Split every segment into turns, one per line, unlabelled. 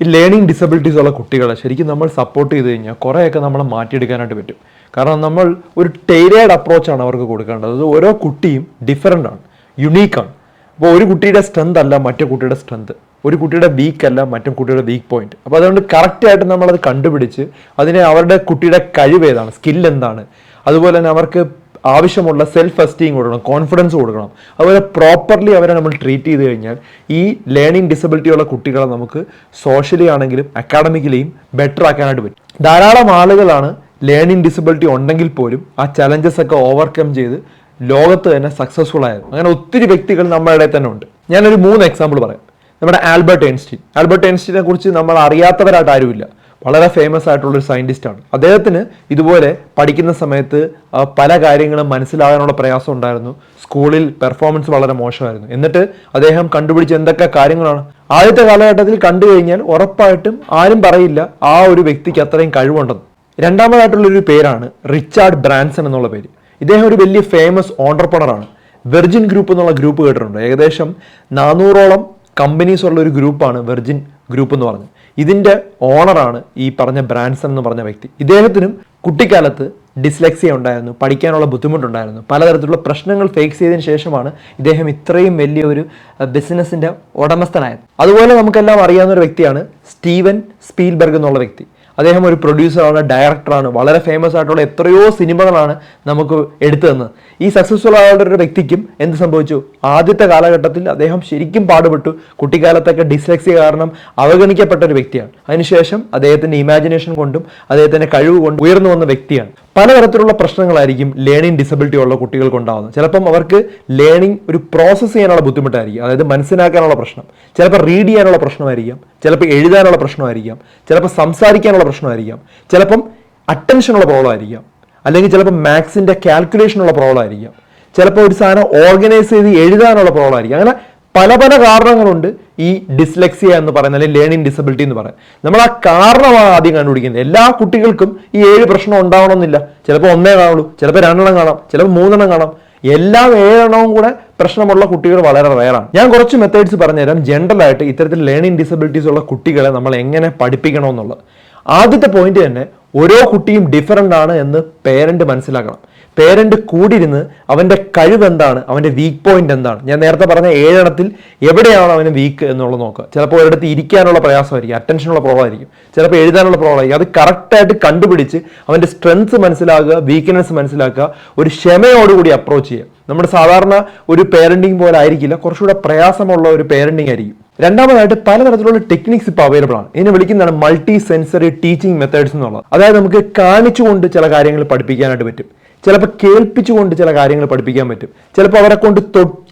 ഈ learning disabilities ഉള്ള കുട്ടികളെ ശരിക്കും നമ്മൾ സപ്പോർട്ട് ചെയ്ത് കഴിഞ്ഞാൽ കുറേയൊക്കെ നമ്മളെ മാറ്റിയെടുക്കാനായിട്ട് പറ്റും. കാരണം നമ്മൾ ഒരു ടൈലേഡ് അപ്രോച്ചാണ് അവർക്ക് കൊടുക്കേണ്ടത്. ഓരോ കുട്ടിയും ഡിഫറെന്റ് ആണ് യുണീക്കാണ് അപ്പോൾ ഒരു കുട്ടിയുടെ സ്ട്രെങ്ത് അല്ല മറ്റേ കുട്ടിയുടെ സ്ട്രെങ്ത് ഒരു കുട്ടിയുടെ വീക്ക് അല്ല മറ്റേ കുട്ടിയുടെ വീക്ക് പോയിന്റ് അപ്പോൾ അതുകൊണ്ട് കറക്റ്റായിട്ട് നമ്മളത് കണ്ടുപിടിച്ച് അതിനെ അവരുടെ കുട്ടിയുടെ കഴിവ് ഏതാണ് സ്കിൽ എന്താണ്? അതുപോലെ തന്നെ അവർക്ക് ആവശ്യമുള്ള സെൽഫ് എസ്റ്റീം കൊടുക്കണം കോൺഫിഡൻസ് കൊടുക്കണം. അതുപോലെ പ്രോപ്പർലി അവരെ നമ്മൾ ട്രീറ്റ് ചെയ്ത് കഴിഞ്ഞാൽ ഈ ലേണിംഗ് ഡിസബിലിറ്റി ഉള്ള കുട്ടികളെ നമുക്ക് സോഷ്യലി ആണെങ്കിലും അക്കാഡമിക്കലിയും ബെറ്റർ ആക്കാനായിട്ട് പറ്റും. ധാരാളം ആളുകളാണ് ലേണിംഗ് ഡിസബിലിറ്റി ഉണ്ടെങ്കിൽ പോലും ആ ചലഞ്ചസ് ഒക്കെ ഓവർകം ചെയ്ത് ലോകത്ത് തന്നെ സക്സസ്ഫുൾ ആയത്. അങ്ങനെ ഒത്തിരി വ്യക്തികൾ നമ്മുടെ ഇടയിൽ തന്നെ ഉണ്ട്. ഞാനൊരു മൂന്ന് എക്സാമ്പിൾ പറയാം. നമ്മുടെ ആൽബർട്ട് ഐൻസ്റ്റീൻ. ആൽബർട്ട് ഐൻസ്റ്റീനെ കുറിച്ച് നമ്മൾ അറിയാത്തവരായിട്ട് ആരുമില്ല. വളരെ ഫേമസ് ആയിട്ടുള്ള ഒരു സയന്റിസ്റ്റ് ആണ്. അദ്ദേഹത്തിന് ഇതുപോലെ പഠിക്കുന്ന സമയത്ത് പല കാര്യങ്ങളും മനസ്സിലാകാനുള്ള പ്രയാസം ഉണ്ടായിരുന്നു. സ്കൂളിൽ പെർഫോമൻസ് വളരെ മോശമായിരുന്നു. എന്നിട്ട് അദ്ദേഹം കണ്ടുപിടിച്ച എന്തൊക്കെ കാര്യങ്ങളാണ്? ആദ്യത്തെ കാലഘട്ടത്തിൽ കണ്ടു കഴിഞ്ഞാൽ ഉറപ്പായിട്ടും ആരും പറയില്ല ആ ഒരു വ്യക്തിക്ക് അത്രയും കഴിവുണ്ടെന്ന്. രണ്ടാമതായിട്ടുള്ളൊരു പേരാണ് റിച്ചാർഡ് ബ്രാൻസൺ എന്നുള്ള പേര്. ഇദ്ദേഹം ഒരു വലിയ ഫേമസ് ഓണ്ടർപ്രണറാണ് വെർജിൻ ഗ്രൂപ്പ് എന്നുള്ള ഗ്രൂപ്പ് കേട്ടിട്ടുണ്ട്. ഏകദേശം നാനൂറോളം കമ്പനീസ് ഉള്ള ഒരു ഗ്രൂപ്പാണ് വെർജിൻ ഗ്രൂപ്പ് എന്ന് പറഞ്ഞത്. ഇതിന്റെ ഓണറാണ് ഈ പറഞ്ഞ ബ്രാൻസൺ എന്ന് പറഞ്ഞ വ്യക്തി. ഇദ്ദേഹത്തിനും കുട്ടിക്കാലത്ത് ഡിസ്ലെക്സിയ ഉണ്ടായിരുന്നു പഠിക്കാനുള്ള ബുദ്ധിമുട്ടുണ്ടായിരുന്നു. പലതരത്തിലുള്ള പ്രശ്നങ്ങൾ ഫേസ് ചെയ്തതിന് ശേഷമാണ് ഇദ്ദേഹം ഇത്രയും വലിയ ഒരു ബിസിനസിന്റെ ഉടമസ്ഥനായത്. അതുപോലെ നമുക്കെല്ലാം അറിയാവുന്ന ഒരു വ്യക്തിയാണ് സ്റ്റീവൻ സ്പീൽബർഗ് എന്നുള്ള വ്യക്തി. അദ്ദേഹം ഒരു പ്രൊഡ്യൂസറാണ് ഡയറക്ടറാണ് വളരെ ഫേമസ് ആയിട്ടുള്ള എത്രയോ സിനിമകളാണ് നമുക്ക് എടുത്തു തന്നത്. ഈ സക്സസ്ഫുൾ ആയിട്ടുള്ള ഒരു വ്യക്തിക്കും എന്ത് സംഭവിച്ചു? ആദ്യത്തെ കാലഘട്ടത്തിൽ അദ്ദേഹം ശരിക്കും പാടുപെട്ടു. കുട്ടിക്കാലത്തൊക്കെ ഡിസ്ലെക്സി കാരണം അവഗണിക്കപ്പെട്ട ഒരു വ്യക്തിയാണ്. അതിനുശേഷം അദ്ദേഹത്തിന്റെ ഇമാജിനേഷൻ കൊണ്ടും അദ്ദേഹത്തിന്റെ കഴിവ് കൊണ്ടും ഉയർന്നു വന്ന വ്യക്തിയാണ്. പലതരത്തിലുള്ള പ്രശ്നങ്ങളായിരിക്കും ലേണിംഗ് ഡിസബിലിറ്റി ഉള്ള കുട്ടികൾക്ക് ഉണ്ടാകുന്നത് ചിലപ്പം അവർക്ക് ലേണിംഗ് ഒരു പ്രോസസ്സ് ചെയ്യാനുള്ള ബുദ്ധിമുട്ടായിരിക്കും. അതായത് മനസ്സിലാക്കാനുള്ള പ്രശ്നം. ചിലപ്പോൾ റീഡ് ചെയ്യാനുള്ള പ്രശ്നമായിരിക്കാം. ചിലപ്പോൾ എഴുതാനുള്ള പ്രശ്നമായിരിക്കാം. ചിലപ്പോൾ സംസാരിക്കാനുള്ള പ്രശ്നമായിരിക്കാം. ചിലപ്പം അറ്റൻഷനുള്ള പ്രോബ്ലം ആയിരിക്കാം. അല്ലെങ്കിൽ ചിലപ്പോൾ മാത്സിന്റെ കാൽക്കുലേഷനുള്ള പ്രോബ്ലം ആയിരിക്കാം. ചിലപ്പോൾ ഒരു സാധനം ഓർഗനൈസ് ചെയ്ത് എഴുതാനുള്ള പ്രോബ്ലം ആയിരിക്കും. അങ്ങനെ പല പല കാരണങ്ങളുണ്ട്. ഈ ഡിസ്ലെക്സിയ എന്ന് പറയുന്ന അല്ലെങ്കിൽ ലേണിംഗ് ഡിസബിലിറ്റി എന്ന് പറയുന്നത് നമ്മൾ ആ കാരണമാണ് ആദ്യം കണ്ടുപിടിക്കുന്നത്. എല്ലാ കുട്ടികൾക്കും ഈ ഏഴ് പ്രശ്നം ഉണ്ടാവണമെന്നില്ല. ചിലപ്പോൾ ഒന്നേ കാണുള്ളൂ ചിലപ്പോൾ രണ്ടെണ്ണം കാണാം ചിലപ്പോൾ മൂന്നെണ്ണം കാണാം. എല്ലാം ഏഴെണ്ണവും കൂടെ പ്രശ്നമുള്ള കുട്ടികൾ വളരെ റയറാണ് ഞാൻ കുറച്ച് മെത്തേഡ്സ് പറഞ്ഞുതരാം. ജനറൽ ആയിട്ട് ഇത്തരത്തിൽ ലേണിംഗ് ഡിസബിലിറ്റീസ് ഉള്ള കുട്ടികളെ നമ്മൾ എങ്ങനെ പഠിപ്പിക്കണമെന്നുള്ളത്. ആദ്യത്തെ പോയിന്റ് തന്നെ ഓരോ കുട്ടിയും ഡിഫറന്റ് ആണ് എന്ന് പേരന്റ് മനസ്സിലാക്കണം. പേരന്റ് കൂടിയിരുന്ന് അവന്റെ കഴിവ് എന്താണ് അവന്റെ വീക്ക് പോയിന്റ് എന്താണ്? ഞാൻ നേരത്തെ പറഞ്ഞ ഏഴെണ്ണത്തിൽ എവിടെയാണ് അവന് വീക്ക് എന്നുള്ളത് നോക്കുക. ചിലപ്പോൾ ഒരിടത്ത് ഇരിക്കാനുള്ള പ്രയാസമായിരിക്കും അറ്റൻഷനുള്ള പ്രോബ്ലം ആയിരിക്കും ചിലപ്പോൾ എഴുതാനുള്ള പ്രോബ്ലം ആയിരിക്കും അത് കറക്റ്റായിട്ട് കണ്ടുപിടിച്ച് അവന്റെ സ്ട്രെങ്ത്സ് മനസ്സിലാക്കുക വീക്ക്നെസ് മനസ്സിലാക്കുക ഒരു ക്ഷമയോടുകൂടി അപ്രോച്ച് ചെയ്യുക. നമ്മുടെ സാധാരണ ഒരു പേരന്റിങ് പോലെ ആയിരിക്കില്ല കുറച്ചുകൂടെ പ്രയാസമുള്ള ഒരു പേരന്റിങ് ആയിരിക്കും. രണ്ടാമതായിട്ട് പലതരത്തിലുള്ള ടെക്നിക്സ് ഇപ്പോൾ അവൈലബിൾ ആണ്. ഇതിനെ വിളിക്കുന്നതാണ് മൾട്ടി സെൻസറി ടീച്ചിങ് മെത്തേഡ്സ് എന്നുള്ളത്. അതായത് നമുക്ക് കാണിച്ചുകൊണ്ട് ചില കാര്യങ്ങൾ പഠിപ്പിക്കാനായിട്ട് പറ്റും. ചിലപ്പോൾ കേൾപ്പിച്ചുകൊണ്ട് ചില കാര്യങ്ങൾ പഠിപ്പിക്കാൻ പറ്റും. ചിലപ്പോൾ അവരെ കൊണ്ട്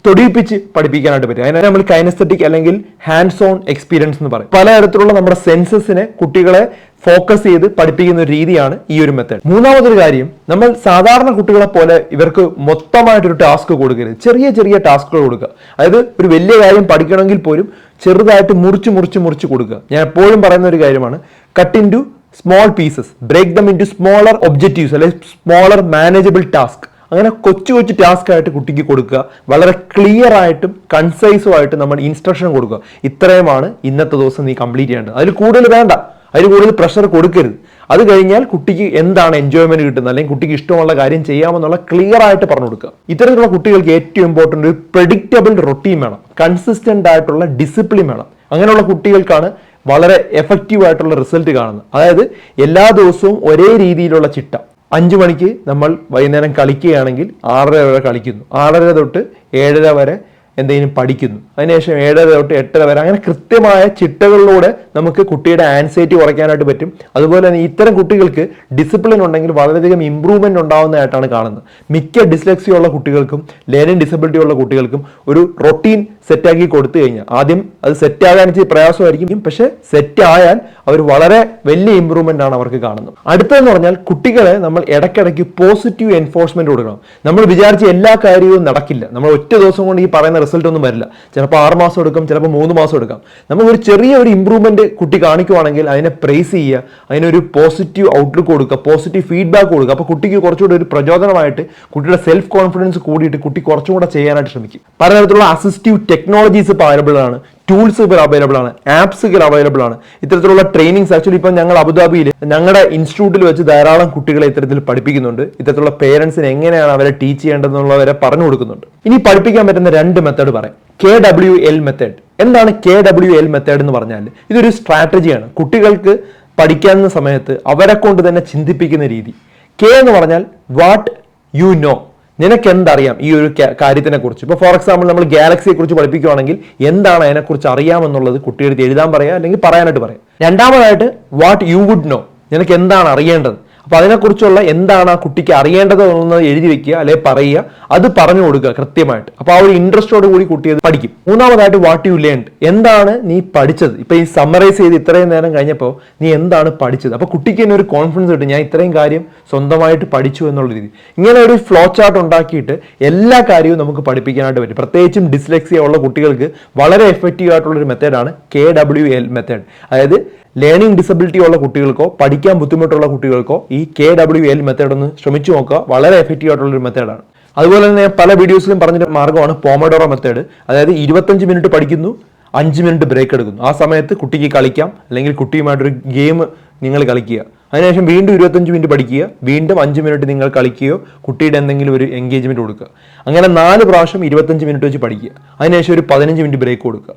തൊടിയിപ്പിച്ച് പഠിപ്പിക്കാനായിട്ട് പറ്റും. അതിനെ നമ്മൾ കൈനസ്തറ്റിക് അല്ലെങ്കിൽ ഹാൻഡ്സ് ഓൺ എക്സ്പീരിയൻസ് എന്ന് പറയും. പലതരത്തിലുള്ള നമ്മുടെ സെൻസസിനെ കുട്ടികളെ ഫോക്കസ് ചെയ്ത് പഠിപ്പിക്കുന്ന ഒരു രീതിയാണ് ഈ ഒരു മെത്തേഡ് മൂന്നാമതൊരു കാര്യം നമ്മൾ സാധാരണ കുട്ടികളെ പോലെ ഇവർക്ക് മൊത്തമായിട്ടൊരു ടാസ്ക് കൊടുക്കരുത്. ചെറിയ ചെറിയ ടാസ്കുകൾ കൊടുക്കുക. അതായത് ഒരു വലിയ കാര്യം പഠിക്കണമെങ്കിൽ പോലും ചെറുതായിട്ട് മുറിച്ച് മുറിച്ച് മുറിച്ച് കൊടുക്കുക. ഞാൻ എപ്പോഴും പറയുന്ന ഒരു കാര്യമാണ് cut into small pieces break them into smaller objectives അല്ലെങ്കിൽ സ്മോളർ മാനേജബിൾ ടാസ്ക് അങ്ങനെ കൊച്ചു കൊച്ചു ടാസ്ക് ആയിട്ട് കുട്ടിക്ക് കൊടുക്കുക. വളരെ ക്ലിയർ ആയിട്ടും കൺസൈസും ആയിട്ട് നമ്മൾ ഇൻസ്ട്രക്ഷൻ കൊടുക്കുക. ഇത്രയുമാണ് ഇന്നത്തെ ദിവസം നീ കംപ്ലീറ്റ് ചെയ്യേണ്ടത്. അതിൽ കൂടുതൽ വേണ്ട. അതിൽ കൂടുതൽ പ്രഷർ കൊടുക്കരുത്. അത് കഴിഞ്ഞാൽ കുട്ടിക്ക് എന്താണ് എൻജോയ്മെന്റ് കിട്ടുന്നത്? അല്ലെങ്കിൽ കുട്ടിക്ക് ഇഷ്ടമുള്ള കാര്യം ചെയ്യാമെന്നുള്ള ക്ലിയർ ആയിട്ട് പറഞ്ഞു കൊടുക്കുക. ഇത്തരത്തിലുള്ള കുട്ടികൾക്ക് ഏറ്റവും ഇമ്പോർട്ടന്റ് ഒരു പ്രഡിക്റ്റബിൾ റൊട്ടീൻ വേണം. കൺസിസ്റ്റന്റ് ആയിട്ടുള്ള ഡിസിപ്ലിൻ വേണം. അങ്ങനെയുള്ള കുട്ടികൾക്കാണ് വളരെ എഫക്റ്റീവ് ആയിട്ടുള്ള റിസൾട്ട് കാണുന്നത് അതായത് എല്ലാ ദിവസവും ഒരേ രീതിയിലുള്ള ചിട്ട. അഞ്ചു മണിക്ക് നമ്മൾ വൈകുന്നേരം കളിക്കുകയാണെങ്കിൽ ആറര വരെ കളിക്കുന്നു. ആറര തൊട്ട് ഏഴര വരെ എന്തെങ്കിലും പഠിക്കുന്നു. അതിനുശേഷം ഏഴര തൊട്ട് എട്ടര വരെ അങ്ങനെ കൃത്യമായ ചിട്ടകളിലൂടെ നമുക്ക് കുട്ടിയുടെ ആൻസൈറ്റി കുറയ്ക്കാനായിട്ട് പറ്റും. അതുപോലെ തന്നെ ഇത്തരം കുട്ടികൾക്ക് ഡിസിപ്ലിൻ ഉണ്ടെങ്കിൽ വളരെയധികം ഇമ്പ്രൂവ്മെന്റ് ഉണ്ടാവുന്നതായിട്ടാണ് കാണുന്നത്. മിക്ക ഡിസ്ലെക്സി ഉള്ള കുട്ടികൾക്കും ലേണിംഗ് ഡിസബിലിറ്റി ഉള്ള കുട്ടികൾക്കും ഒരു റൊട്ടീൻ സെറ്റാക്കി കൊടുത്തു കഴിഞ്ഞാൽ ആദ്യം അത് സെറ്റാകാൻ ഇച്ചിരി പ്രയാസമായിരിക്കും. പക്ഷേ സെറ്റ് ആയാൽ അവർ വളരെ വലിയ ഇമ്പ്രൂവ്മെന്റ് ആണ് അവർക്ക് കാണുന്നത്. അടുത്തതെന്ന് പറഞ്ഞാൽ കുട്ടികളെ നമ്മൾ ഇടയ്ക്കിടയ്ക്ക് പോസിറ്റീവ് എൻഫോഴ്സ്മെന്റ് കൊടുക്കണം. നമ്മൾ വിചാരിച്ച എല്ലാ കാര്യവും നടക്കില്ല. നമ്മൾ ഒറ്റ ദിവസം കൊണ്ട് ഈ പറയുന്ന റിസൾട്ട് ഒന്നും വരില്ല. ചിലപ്പോൾ ആറ് മാസം എടുക്കും ചിലപ്പോൾ മൂന്ന് മാസം എടുക്കാം. നമ്മൾ ഒരു ചെറിയ ഒരു ഇമ്പ്രൂവ്മെന്റ് കുട്ടി കാണിക്കുവാണെങ്കിൽ അതിനെ പ്രൈസ് ചെയ്യുക അതിനൊരു പോസിറ്റീവ് ഔട്ട്ലുക്ക് കൊടുക്കുക പോസിറ്റീവ് ഫീഡ്ബാക്ക് കൊടുക്കുക. അപ്പോൾ കുട്ടിക്ക് കുറച്ചുകൂടി ഒരു പ്രചോദനമായിട്ട് കുട്ടിയുടെ സെൽഫ് കോൺഫിഡൻസ് കൂടിയിട്ട് കുട്ടി കുറച്ചും കൂടെ ചെയ്യാനായിട്ട് ശ്രമിക്കും. പലതരത്തിലുള്ള അസിസ്റ്റീവ് ടെക്നോളജീസ് അവൈലബിൾ ആണ് ടൂൾസുകൾ അവൈലബിൾ ആണ്. ആപ്സ് ആപ്സുകൾ അവൈലബിൾ ആണ്. ഇത്തരത്തിലുള്ള ട്രെയിനിങ്സ് ആക്ച്വലി ഇപ്പം ഞങ്ങൾ അബുദാബിയിൽ ഞങ്ങളുടെ ഇൻസ്റ്റിറ്റ്യൂട്ടിൽ വെച്ച് ധാരാളം കുട്ടികളെ ഇത്തരത്തിൽ പഠിപ്പിക്കുന്നുണ്ട്. ഇത്തരത്തിലുള്ള പേരൻസിന് എങ്ങനെയാണ് അവരെ ടീച്ച് ചെയ്യേണ്ടതെന്നുള്ളവരെ പറഞ്ഞു കൊടുക്കുന്നുണ്ട്. ഇനി പഠിപ്പിക്കാൻ പറ്റുന്ന രണ്ട് മെത്തേഡ് പറയാം. കെ ഡബ്ല്യു എൽ മെത്തേഡ് എന്താണ് കെ ഡബ്ല്യു എൽ മെത്തേഡ് എന്ന് പറഞ്ഞാൽ ഇതൊരു സ്ട്രാറ്റജിയാണ് കുട്ടികൾക്ക് പഠിക്കാവുന്ന സമയത്ത് അവരെ കൊണ്ട് തന്നെ ചിന്തിപ്പിക്കുന്ന രീതി. കെ എന്ന് പറഞ്ഞാൽ വാട്ട് യു നോ നിനക്ക് എന്തറിയാം ഈ ഒരു കാര്യത്തിനെ കുറിച്ച് ഇപ്പോൾ ഫോർ എക്സാമ്പിൾ നമ്മൾ ഗാലക്സിയെ കുറിച്ച് പഠിപ്പിക്കുകയാണെങ്കിൽ എന്താണ് അതിനെക്കുറിച്ച് അറിയാമെന്നുള്ളത് കുട്ടിയെടുത്ത് എഴുതാൻ പറയാം അല്ലെങ്കിൽ പറയാനായിട്ട് പറയാം. രണ്ടാമതായിട്ട് വാട്ട് യു വുഡ് നോ നിനക്ക് എന്താണ് അറിയേണ്ടത്? അപ്പൊ അതിനെക്കുറിച്ചുള്ള എന്താണ് ആ കുട്ടിക്ക് അറിയേണ്ടത് എന്നുള്ളത് എഴുതി വെക്കുക അല്ലെങ്കിൽ പറയുക അത് പറഞ്ഞു കൊടുക്കുക കൃത്യമായിട്ട്. അപ്പൊ ആ ഒരു ഇൻട്രസ്റ്റോട് കൂടി കുട്ടി അത് പഠിക്കും. മൂന്നാമതായിട്ട് വാട്ട് യു ലേൺ എന്താണ് നീ പഠിച്ചത്? ഇപ്പൊ ഈ സമ്മറൈസ് ചെയ്ത് ഇത്രയും നേരം കഴിഞ്ഞപ്പോൾ നീ എന്താണ് പഠിച്ചത്? അപ്പൊ കുട്ടിക്ക് തന്നെ ഒരു കോൺഫിഡൻസ് കിട്ടും. ഞാൻ ഇത്രയും കാര്യം സ്വന്തമായിട്ട് പഠിച്ചു എന്നുള്ള രീതി. ഇങ്ങനെ ഒരു ഫ്ലോ ചാർട്ട് ഉണ്ടാക്കിയിട്ട് എല്ലാ കാര്യവും നമുക്ക് പഠിപ്പിക്കാനായിട്ട് പറ്റും. പ്രത്യേകിച്ചും ഡിസ്ലെക്സിയ ഉള്ള കുട്ടികൾക്ക് വളരെ എഫക്റ്റീവ് ആയിട്ടുള്ള ഒരു മെത്തേഡാണ് കെ ഡബ്ല്യു എൽ മെത്തേഡ് അതായത് ലേണിംഗ് ഡിസബിലിറ്റി ഉള്ള കുട്ടികൾക്കോ പഠിക്കാൻ ബുദ്ധിമുട്ടുള്ള കുട്ടികൾക്കോ ഈ കെ ഡബ്ല്യു എൽ മെത്തേഡ് ഒന്ന് ശ്രമിച്ചു നോക്കുക. വളരെ എഫക്റ്റീവ് ആയിട്ടുള്ള ഒരു മെത്തേഡാണ് അതുപോലെ തന്നെ പല വീഡിയോസിലും പറഞ്ഞ മാർഗമാണ് പോമഡോറോ മെത്തേഡ് അതായത് ഇരുപത്തഞ്ച് മിനിറ്റ് പഠിക്കുന്നു അഞ്ച് മിനിറ്റ് ബ്രേക്ക് എടുക്കുന്നു. ആ സമയത്ത് കുട്ടിക്ക് കളിക്കാം അല്ലെങ്കിൽ കുട്ടിയുമായിട്ടൊരു ഗെയിം നിങ്ങൾ കളിക്കുക. അതിനുശേഷം വീണ്ടും ഇരുപത്തഞ്ച് മിനിറ്റ് പഠിക്കുക വീണ്ടും അഞ്ച് മിനിറ്റ് നിങ്ങൾ കളിക്കുകയോ കുട്ടിയുടെ എന്തെങ്കിലും ഒരു എൻഗേജ്മെന്റ് കൊടുക്കുക. അങ്ങനെ നാല് പ്രാവശ്യം ഇരുപത്തഞ്ച് മിനിറ്റ് വെച്ച് പഠിക്കുക. അതിനുശേഷം ഒരു പതിനഞ്ച് മിനിറ്റ് ബ്രേക്ക് കൊടുക്കുക.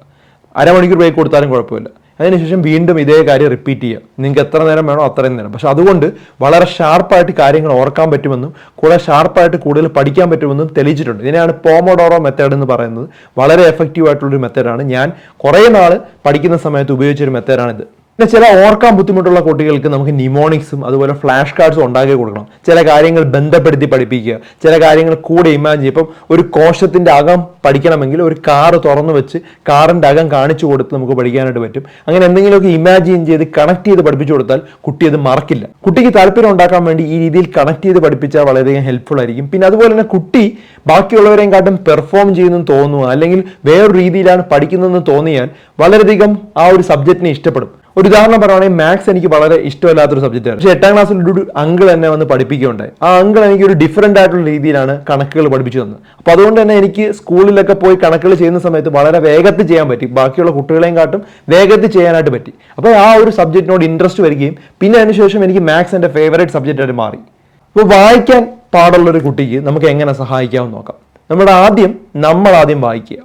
അരമണിക്കൂർ ബ്രേക്ക് കൊടുത്താലും കുഴപ്പമില്ല. അതിനുശേഷം വീണ്ടും ഇതേ കാര്യം റിപ്പീറ്റ് ചെയ്യുക. നിങ്ങൾക്ക് എത്ര നേരം വേണോ അത്രയും നേരം. പക്ഷെ അതുകൊണ്ട് വളരെ ഷാർപ്പായിട്ട് കാര്യങ്ങൾ ഓർക്കാൻ പറ്റുമെന്നും കൂടെ ഷാർപ്പായിട്ട് കൂടുതൽ പഠിക്കാൻ പറ്റുമെന്നും തെളിയിച്ചിട്ടുണ്ട്. ഇതിനെയാണ് പോമോഡോറോ മെത്തേഡ് എന്ന് പറയുന്നത്. വളരെ എഫക്റ്റീവ് ആയിട്ടുള്ളൊരു മെത്തേഡാണ് ഞാൻ കുറേ നാൾ പഠിക്കുന്ന സമയത്ത് ഉപയോഗിച്ചൊരു മെത്തേഡാണിത് പിന്നെ ചില ഓർക്കാൻ ബുദ്ധിമുട്ടുള്ള കുട്ടികൾക്ക് നമുക്ക് നിമോണിക്സും അതുപോലെ ഫ്ലാഷ് കാർഡ്സും ഉണ്ടാക്കി കൊടുക്കണം. ചില കാര്യങ്ങൾ ബന്ധപ്പെടുത്തി പഠിപ്പിക്കുക. ചില കാര്യങ്ങൾ കൂടെ ഇമാജിൻ ഇപ്പം ഒരു കോശത്തിന്റെ അകം പഠിക്കണമെങ്കിൽ ഒരു കാറ് തുറന്നു വെച്ച് കാറിന്റെ അകം കാണിച്ചു കൊടുത്ത് നമുക്ക് പഠിക്കാനായിട്ട് പറ്റും. അങ്ങനെ എന്തെങ്കിലുമൊക്കെ ഇമാജിൻ ചെയ്ത് കണക്ട് ചെയ്ത് പഠിപ്പിച്ചു കൊടുത്താൽ കുട്ടി അത് മറക്കില്ല. കുട്ടിക്ക് താല്പര്യം ഉണ്ടാക്കാൻ വേണ്ടി ഈ രീതിയിൽ കണക്ട് ചെയ്ത് പഠിപ്പിച്ചാൽ വളരെയധികം ഹെൽപ്ഫുൾ ആയിരിക്കും. പിന്നെ അതുപോലെ തന്നെ കുട്ടി ബാക്കിയുള്ളവരെയും കാട്ടും പെർഫോം ചെയ്യുന്നെന്ന് തോന്നുക അല്ലെങ്കിൽ വേറൊരു രീതിയിലാണ് പഠിക്കുന്നതെന്ന് തോന്നിയാൽ വളരെയധികം ആ ഒരു സബ്ജക്റ്റിനെ ഇഷ്ടപ്പെടും. ഒരു ഉദാഹരണം പറയുകയാണെങ്കിൽ മാത്സ് എനിക്ക് വളരെ ഇഷ്ടമല്ലാത്തൊരു സബ്ജക്റ്റാണ് പക്ഷേ എട്ടാം ക്ലാസ്സിൽ ഒരു അങ്കിൾ എന്നെ വന്ന് പഠിപ്പിക്കുകയുണ്ടായി. ആ അങ്കിൾ എനിക്ക് ഒരു ഡിഫറെന്റ് ആയിട്ടുള്ള രീതിയിലാണ് കണക്കുകൾ പഠിപ്പിച്ചു തന്നത്. അപ്പോൾ അതുകൊണ്ട് തന്നെ എനിക്ക് സ്കൂളിലൊക്കെ പോയി കണക്കുകൾ ചെയ്യുന്ന സമയത്ത് വളരെ വേഗത്തിൽ ചെയ്യാൻ പറ്റി. ബാക്കിയുള്ള കുട്ടികളെയും കാട്ടും വേഗത്തിൽ ചെയ്യാനായിട്ട് പറ്റി. അപ്പോൾ ആ ഒരു സബ്ജക്റ്റിനോട് ഇൻട്രസ്റ്റ് വരികയും പിന്നെ അതിനുശേഷം എനിക്ക് മാത്സ് എന്റെ ഫേവറേറ്റ് സബ്ജക്റ്റായിട്ട് മാറി. അപ്പോൾ വായിക്കാൻ പാടുള്ള ഒരു കുട്ടിക്ക് നമുക്ക് എങ്ങനെ സഹായിക്കാമെന്ന് നോക്കാം. നമ്മുടെ ആദ്യം നമ്മൾ ആദ്യം വായിക്കുക.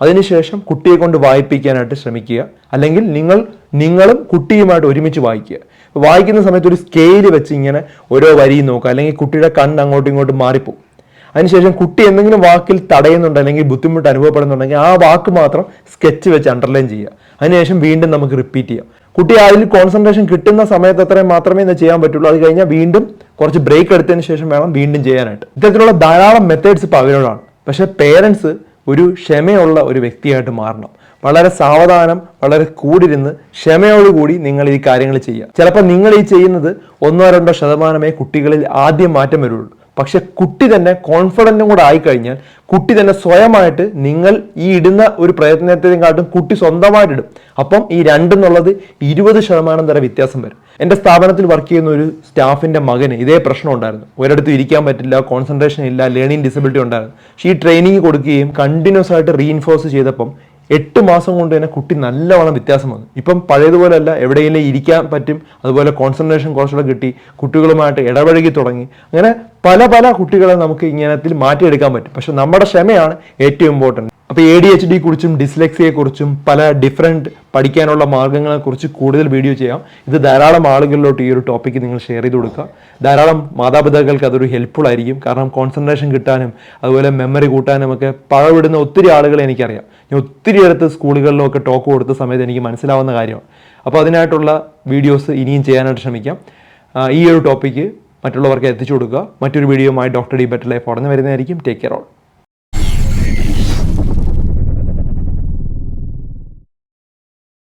അതിനുശേഷം കുട്ടിയെ കൊണ്ട് വായിപ്പിക്കാനായിട്ട് ശ്രമിക്കുക. അല്ലെങ്കിൽ നിങ്ങൾ നിങ്ങളും കുട്ടിയുമായിട്ട് ഒരുമിച്ച് വായിക്കുക. വായിക്കുന്ന സമയത്ത് ഒരു സ്കെയിൽ വെച്ച് ഇങ്ങനെ ഓരോ വരിയും നോക്കുക. അല്ലെങ്കിൽ കുട്ടിയുടെ കണ്ണ് അങ്ങോട്ടും ഇങ്ങോട്ടും മാറിപ്പോകും അതിനുശേഷം കുട്ടി എന്തെങ്കിലും വാക്കിൽ തടയുന്നുണ്ട് അല്ലെങ്കിൽ ബുദ്ധിമുട്ട് അനുഭവപ്പെടുന്നുണ്ടെങ്കിൽ ആ വാക്ക് മാത്രം സ്കെച്ച് വെച്ച് അണ്ടർലൈൻ ചെയ്യുക. അതിനുശേഷം വീണ്ടും നമുക്ക് റിപ്പീറ്റ് ചെയ്യാം. കുട്ടി അതിൽ കോൺസെൻട്രേഷൻ കിട്ടുന്ന സമയത്ത് അത്രയും മാത്രമേ ഇത് ചെയ്യാൻ പറ്റുള്ളൂ. അത് കഴിഞ്ഞാൽ വീണ്ടും കുറച്ച് ബ്രേക്ക് എടുത്തതിന് ശേഷം വേണം വീണ്ടും ചെയ്യാനായിട്ട്. ഇത്തരത്തിലുള്ള ധാരാളം മെത്തേഡ്സ് ഇപ്പോൾ ആണ്. പക്ഷേ പേരൻസ് ഒരു ക്ഷമയുള്ള ഒരു വ്യക്തിയായിട്ട് മാറണം. വളരെ സാവധാനം വളരെ കൂടിരുന്ന് ക്ഷമയോടുകൂടി നിങ്ങൾ ഈ കാര്യങ്ങൾ ചെയ്യുക. ചിലപ്പോൾ നിങ്ങൾ ഈ ചെയ്യുന്നത് ഒന്നോ രണ്ടോ ശതമാനമേ കുട്ടികളിൽ ആദ്യം മാറ്റം വരുള്ളൂ. പക്ഷെ കുട്ടി തന്നെ കോൺഫിഡന്റും കൂടെ ആയിക്കഴിഞ്ഞാൽ കുട്ടി തന്നെ സ്വയമായിട്ട് നിങ്ങൾ ഈ ഇടുന്ന ഒരു പ്രയത്നത്തെക്കാട്ടും കുട്ടി സ്വന്തമായിട്ട് ഇടും. അപ്പം ഈ രണ്ടെന്നുള്ളത് ഇരുപത് ശതമാനം വരെ വ്യത്യാസം വരും. എന്റെ സ്ഥാപനത്തിൽ വർക്ക് ചെയ്യുന്ന ഒരു സ്റ്റാഫിന്റെ മകന് ഇതേ പ്രശ്നം ഉണ്ടായിരുന്നു. ഒരിടത്തും ഇരിക്കാൻ പറ്റില്ല കോൺസെൻട്രേഷൻ ഇല്ല ലേണിംഗ് ഡിസബിലിറ്റി ഉണ്ടായിരുന്നു. പക്ഷേ ഈ ട്രെയിനിങ് കൊടുക്കുകയും കണ്ടിന്യൂസ് ആയിട്ട് റീഇൻഫോഴ്സ് ചെയ്തപ്പം എട്ട് മാസം കൊണ്ട് തന്നെ കുട്ടി നല്ലവണ്ണം വ്യത്യാസം വന്നു. ഇപ്പം പഴയതുപോലെയല്ല എവിടെയെങ്കിലും ഇരിക്കാൻ പറ്റും അതുപോലെ കോൺസെൻട്രേഷൻ കുറച്ചുകൂടെ കിട്ടി കുട്ടികളുമായിട്ട് ഇടപഴകി തുടങ്ങി. അങ്ങനെ പല പല കുട്ടികളെ നമുക്ക് ഇങ്ങനത്തിൽ മാറ്റിയെടുക്കാൻ പറ്റും. പക്ഷെ നമ്മുടെ ക്ഷമയാണ് ഏറ്റവും ഇമ്പോർട്ടന്റ് അപ്പോൾ എ ഡി എച്ച് ഡി കുറിച്ചും ഡിസ്ലെക്സിയെ കുറിച്ചും പല ഡിഫറെന്റ് പഠിക്കാനുള്ള മാർഗങ്ങളെ കുറിച്ച് കൂടുതൽ വീഡിയോ ചെയ്യാം. ഇത് ധാരാളം ആളുകളിലോട്ട് ഈ ഒരു ടോപ്പിക്ക് നിങ്ങൾ ഷെയർ ചെയ്ത് കൊടുക്കുക. ധാരാളം മാതാപിതാക്കൾക്ക് അതൊരു ഹെൽപ്ഫുൾ ആയിരിക്കും. കാരണം കോൺസെൻട്രേഷൻ കിട്ടാനും അതുപോലെ മെമ്മറി കൂട്ടാനും ഒക്കെ പഴവിടുന്ന ഒത്തിരി ആളുകളെ എനിക്കറിയാം. ഞാൻ ഒത്തിരി അടുത്ത് സ്കൂളുകളിലൊക്കെ ടോക്ക് കൊടുത്ത സമയത്ത് എനിക്ക് മനസ്സിലാവുന്ന കാര്യമാണ് അപ്പോൾ അതിനായിട്ടുള്ള വീഡിയോസ് ഇനിയും ചെയ്യാനായിട്ട് ശ്രമിക്കാം. ഈ ഒരു ടോപ്പിക്ക് മറ്റുള്ളവർക്ക് എത്തിച്ചു കൊടുക്കുക. മറ്റൊരു വീഡിയോയുമായി ഡോക്ടർ ഡി ബെറ്റർ ലൈഫ് ഉടനെ വരുന്നതായിരിക്കും. Take care all